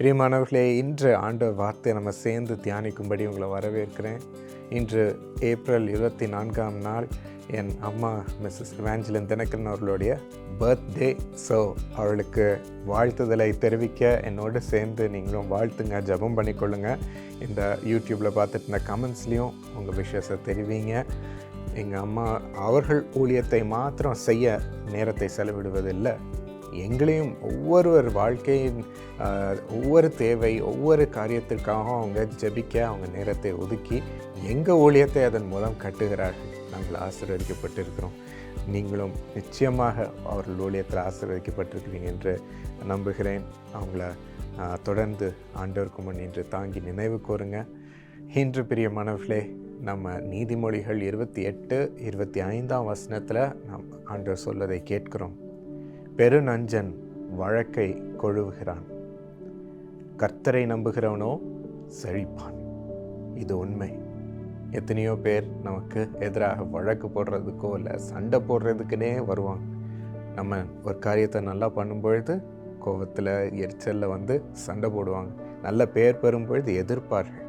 பிரியமானவர்களே இன்று ஆண்டு வார்த்தை நம்ம சேர்ந்து தியானிக்கும்படி உங்களை வரவேற்கிறேன். இன்று ஏப்ரல் இருபத்தி நான்காம் நாள் என் அம்மா மிஸ்ஸஸ் இவாஞ்சலின் தினக்கரன் அவர்களுடைய பர்த்டே. ஸோ அவளுக்கு வாழ்த்துதலை தெரிவிக்க என்னோடு சேர்ந்து நீங்களும் வாழ்த்துங்க ஜெபம் பண்ணிக்கொள்ளுங்க. இந்த யூடியூப்பில் பார்த்துட்டு இந்த கமெண்ட்ஸ்லேயும் உங்கள் விஷயத்தை தெரிவிங்க. எங்கள் அம்மா அவர்கள் ஊழியத்தை மாத்திரம் செய்ய நேரத்தை செலவிடுவதில்லை. எங்களையும் ஒவ்வொருவர் வாழ்க்கையின் ஒவ்வொரு தேவை ஒவ்வொரு காரியத்திற்காகவும் அவங்க ஜெபிக்க அவங்க நேரத்தை ஒதுக்கி எங்கள் ஊழியத்தை அதன் மூலம் கட்டுகிறார்கள். நாங்கள் ஆசீர்வதிக்கப்பட்டிருக்கிறோம். நீங்களும் நிச்சயமாக அவர்கள் ஊழியத்தில் ஆசீர்வதிக்கப்பட்டிருக்கிறீங்க என்று நம்புகிறேன். அவங்கள தொடர்ந்து ஆண்டவருக்கு முன் இன்று தாங்கி நினைவு கூறுங்க. இன்று பிரியமானவர்களே நம்ம நீதிமொழிகள் இருபத்தி எட்டு இருபத்தி ஐந்தாம் வசனத்தில் நாம் ஆண்டவர் சொல்வதை கேட்கிறோம். பெருநஞ்சன் வழக்கை கொழுவுகிறான். கர்த்தரை நம்புகிறவனோ செழிப்பான். இது உண்மை. எத்தனையோ பேர் நமக்கு எதிராக வழக்கு போடுறதுக்கோ இல்லை சண்டை போடுறதுக்குனே வருவாங்க. நம்ம ஒரு காரியத்தை நல்லா பண்ணும்பொழுது கோபத்தில் எரிச்சலில் வந்து சண்டை போடுவாங்க. நல்ல பேர் பெறும் பொழுது எதிர்ப்பார்கள்.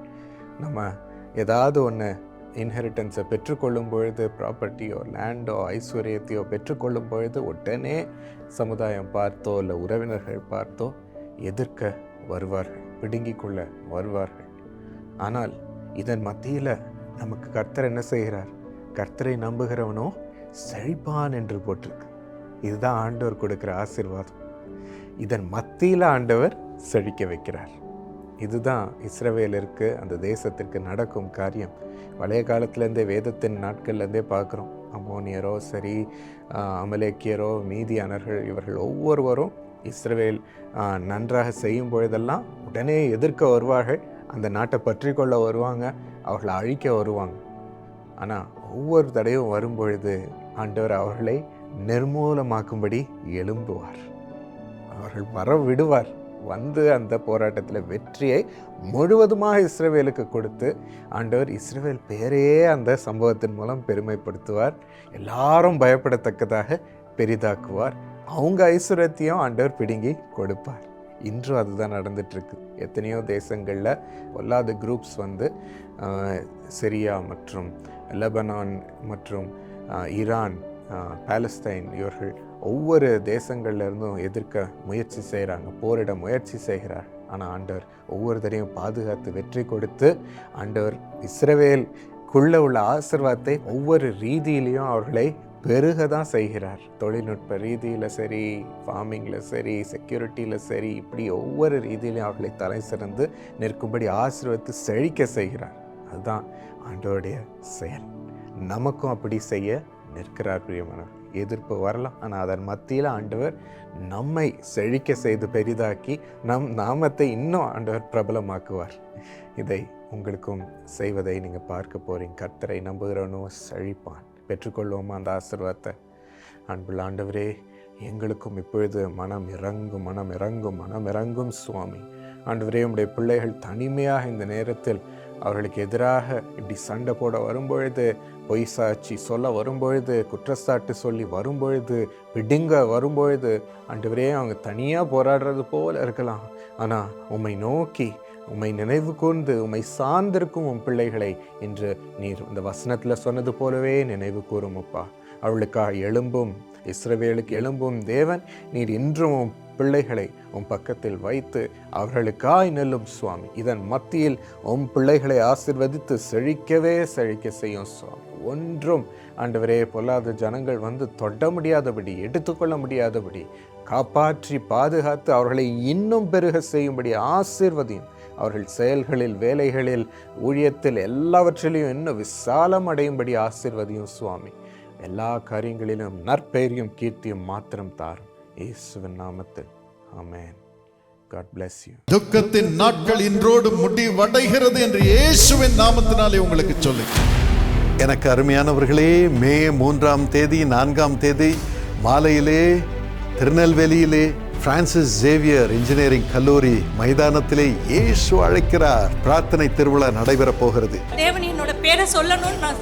நம்ம ஏதாவது ஒன்று இன்ஹெரிட்டன்ஸை பெற்றுக்கொள்ளும் பொழுது ப்ராப்பர்ட்டியோ லேண்டோ ஐஸ்வர்யத்தையோ பெற்றுக்கொள்ளும் பொழுது உடனே சமுதாயம் பார்த்தோ இல்லை உறவினர்கள் பார்த்தோ எதிர்க்க வருவார்கள் பிடுங்கிக் கொள்ள வருவார்கள். ஆனால் இதன் மத்தியில் நமக்கு கர்த்தர் என்ன செய்கிறார்? கர்த்தரை நம்புகிறவனோ செழிப்பான் என்று போட்டிருக்கு. இதுதான் ஆண்டவர் கொடுக்குற ஆசிர்வாதம். இதன் மத்தியில் ஆண்டவர் செழிக்க வைக்கிறார். இதுதான் இஸ்ரவேலருக்கு அந்த தேசத்திற்கு நடக்கும் காரியம். பழைய காலத்துலேருந்தே வேதத்தின் நாட்கள்லேருந்தே பார்க்குறோம். அமோனியரோ சரி அமலேக்கியரோ மீதியானர்கள் இவர்கள் ஒவ்வொருவரும் இஸ்ரவேல் நன்றாக செய்யும் பொழுதெல்லாம் உடனே எதிர்க்க வருவார்கள். அந்த நாட்டை பற்றி கொள்ள வருவாங்க அவர்களை அழிக்க வருவாங்க. ஆனால் ஒவ்வொரு தடையும் வரும்பொழுது ஆண்டவர் அவர்களை நிர்மூலமாக்கும்படி எழும்புவார். அவர்கள் வர விடுவார் வந்து அந்த போராட்டத்தில் வெற்றியை முழுவதுமாக இஸ்ரேவேலுக்கு கொடுத்து ஆண்டவர் இஸ்ரேவேல் பேரையே அந்த சம்பவத்தின் மூலம் பெருமைப்படுத்துவார் எல்லாரும் பயப்படத்தக்கதாக பெரிதாக்குவார். அவங்க ஐஸ்வர்யத்தையும் ஆண்டவர் பிடுங்கி கொடுப்பார். இன்றும் அதுதான் நடந்துட்டுருக்கு. எத்தனையோ தேசங்களில் பொல்லாத குரூப்ஸ் வந்து சிரியா மற்றும் லெபனான் மற்றும் ஈரான் பாலஸ்தைன் இவர்கள் ஒவ்வொரு தேசங்கள்லேருந்தும் எதிர்க்க முயற்சி செய்கிறாங்க போரிட முயற்சி செய்கிறார். ஆனால் ஆண்டவர் ஒவ்வொரு தடையும் பாதுகாத்து வெற்றி கொடுத்து ஆண்டவர் குள்ளே உள்ள ஆசிர்வாதத்தை ஒவ்வொரு ரீதியிலையும் அவர்களை பெருக தான் செய்கிறார். தொழில்நுட்ப ரீதியில் சரி ஃபார்மிங்கில் சரி செக்யூரிட்டியில் சரி இப்படி ஒவ்வொரு ரீதியிலையும் அவர்களை தலை சிறந்து நிற்கும்படி ஆசீர்வதித்து செழிக்க செய்கிறார். அதுதான் ஆண்டவருடைய செயல். நமக்கும் அப்படி செய்ய நிற்கிறார் பிரியமானவர் எதிர்ப்பு வரலாம். ஆனால் அதன் மத்தியில் ஆண்டவர் நம்மை செழிக்க செய்து பெரிதாக்கி நம் நாமத்தை இன்னும் ஆண்டவர் பிரபலமாக்குவார். இதை உங்களுக்கும் செய்வதை நீங்கள் பார்க்க போறீங்க. கர்த்தரை நம்புகிறவனோ செழிப்பான். பெற்றுக்கொள்வோமா அந்த ஆசிர்வாதத்தை? அன்புள்ள ஆண்டவரே எங்களுக்கும் இப்பொழுது மனம் இறங்கும் மனம் இறங்கும் மனம் இறங்கும் சுவாமி. ஆண்டவரே உடைய பிள்ளைகள் தனிமையாக இந்த நேரத்தில் அவர்களுக்கு எதிராக இப்படி சண்டை போட வரும்பொழுது பொய் சாட்சி சொல்ல வரும்பொழுது குற்றச்சாட்டு சொல்லி வரும்பொழுது பிடுங்க வரும்பொழுது ஆண்டவரே அவங்க தனியாக போராடுறது போல இருக்கலாம். ஆனால் உம்மை நோக்கி உம்மை நினைவு கூர்ந்து உம்மை சார்ந்திருக்கும் உன் பிள்ளைகளை இன்று நீர் இந்த வசனத்தில் சொன்னது போலவே நினைவு கூறும் அப்பா. அவளுக்காக எழும்பும் இஸ்ரவேலுக்கு எழும்பும் தேவன் நீர் இன்றும் உம் பிள்ளைகளை உம் பக்கத்தில் வைத்து அவர்களுக்காய் நெல்லும் சுவாமி. இதன் மத்தியில் உம் பிள்ளைகளை ஆசிர்வதித்து செழிக்கவே செழிக்க செய்யும் சுவாமி. ஒன்றும் ஆண்டவரே பொல்லாத ஜனங்கள் வந்து தொட முடியாதபடி எடுத்துக்கொள்ள முடியாதபடி காப்பாற்றி பாதுகாத்து அவர்களை இன்னும் பெருக செய்யும்படி ஆசிர்வதியும் அவர்கள் செயல்களில் வேலைகளில் ஊழியத்தில் எல்லாவற்றிலையும் இன்னும் விசாலம் அடையும்படி ஆசிர்வதியும் சுவாமி. எல்லா காரியங்களிலும் நற்பெயரையும் கீர்த்தியும் மாத்திரம் தாரும். இயேசுவின் நாமத்தில். ஆமென். காட் bless யூ துக்கத்தின் நாட்கள் இன்றோடு முடிவடைகிறது என்று இயேசுவின் நாமத்தினாலே உங்களுக்கு சொல்லு எனக்கு அருமையானவர்களே மே மூன்றாம் தேதி நான்காம் தேதி மாலையிலே திருநெல்வேலியிலே பிரான்சிஸ் ஜேவியர் இன்ஜினியரிங் கல்லூரி மைதானத்திலே இயேசு அழைக்கிறார். பிரார்த்தனை திருவிழா நடைபெறப் போகிறது. தேவன் என்னோட பேரை சொல்லணும்னு நான்